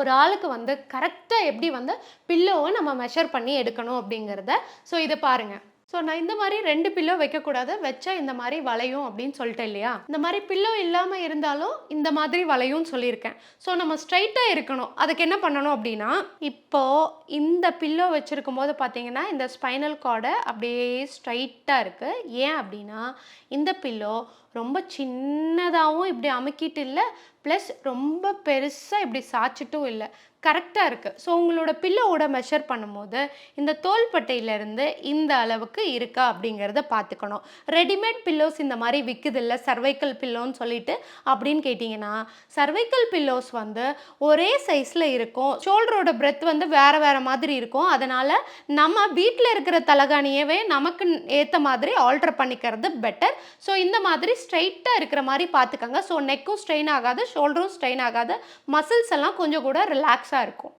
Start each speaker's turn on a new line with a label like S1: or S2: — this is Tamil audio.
S1: ஒரு ஆளுக்கு வந்து கரெக்டாக எப்படி வந்து பில்லோவை நம்ம மெஷர் பண்ணி எடுக்கணும் அப்படிங்கிறத ஸோ இதை பாருங்கள் ஸோ நான் இந்த மாதிரி ரெண்டு பில்லோ வைக்கக்கூடாது வச்சா இந்த மாதிரி வளையும் அப்படின்னு சொல்லிட்டேன் இல்லையா? இந்த மாதிரி பில்லோ இல்லாமல் இருந்தாலும் இந்த மாதிரி வளையும்னு சொல்லியிருக்கேன். ஸோ நம்ம ஸ்ட்ரைட்டாக இருக்கணும். அதுக்கு என்ன பண்ணணும் அப்படின்னா இப்போது இந்த பில்லோ வச்சுருக்கும் போது பார்த்தீங்கன்னா இந்த ஸ்பைனல் கார்டை அப்படியே ஸ்ட்ரைட்டாக இருக்குது ஏன் அப்படின்னா இந்த பில்லோ ரொம்ப சின்னதாகவும் இப்படி அமுக்கிட்டு இல்லை ப்ளஸ் ரொம்ப பெருசாக இப்படி சாய்ச்சிட்டும் இல்லை. கரெக்டாக இருக்குது ஸோ உங்களோட பில்லோவோட மெஷர் பண்ணும்போது இந்த தோல்பட்டையிலேருந்து இந்த அளவுக்கு இருக்கா அப்படிங்கிறத பார்த்துக்கணும். ரெடிமேட் பில்லோஸ் இந்த மாதிரி விற்குது இல்லை சர்வைக்கல் பில்லோன்னு சொல்லிட்டு அப்படின்னு கேட்டிங்கன்னா சர்வைக்கல் பில்லோஸ் வந்து ஒரே சைஸில் இருக்கும். ஷோல்டரோட பிரெத் வந்து வேறு வேறு மாதிரி இருக்கும். அதனால் நம்ம வீட்டில் இருக்கிற தலகாணியவே நமக்கு ஏற்ற மாதிரி ஆல்டர் பண்ணிக்கிறது பெட்டர் ஸோ இந்த மாதிரி ஸ்ட்ரைட்டாக இருக்கிற மாதிரி பார்த்துக்கோங்க. ஸோ நெக்கும் ஸ்ட்ரெயின் ஆகாது ஷோல்டரும் ஸ்ட்ரெயின் ஆகாது. மசில்ஸ் எல்லாம் கொஞ்சம் கூட ரிலாக்ஸாக இருக்கும்.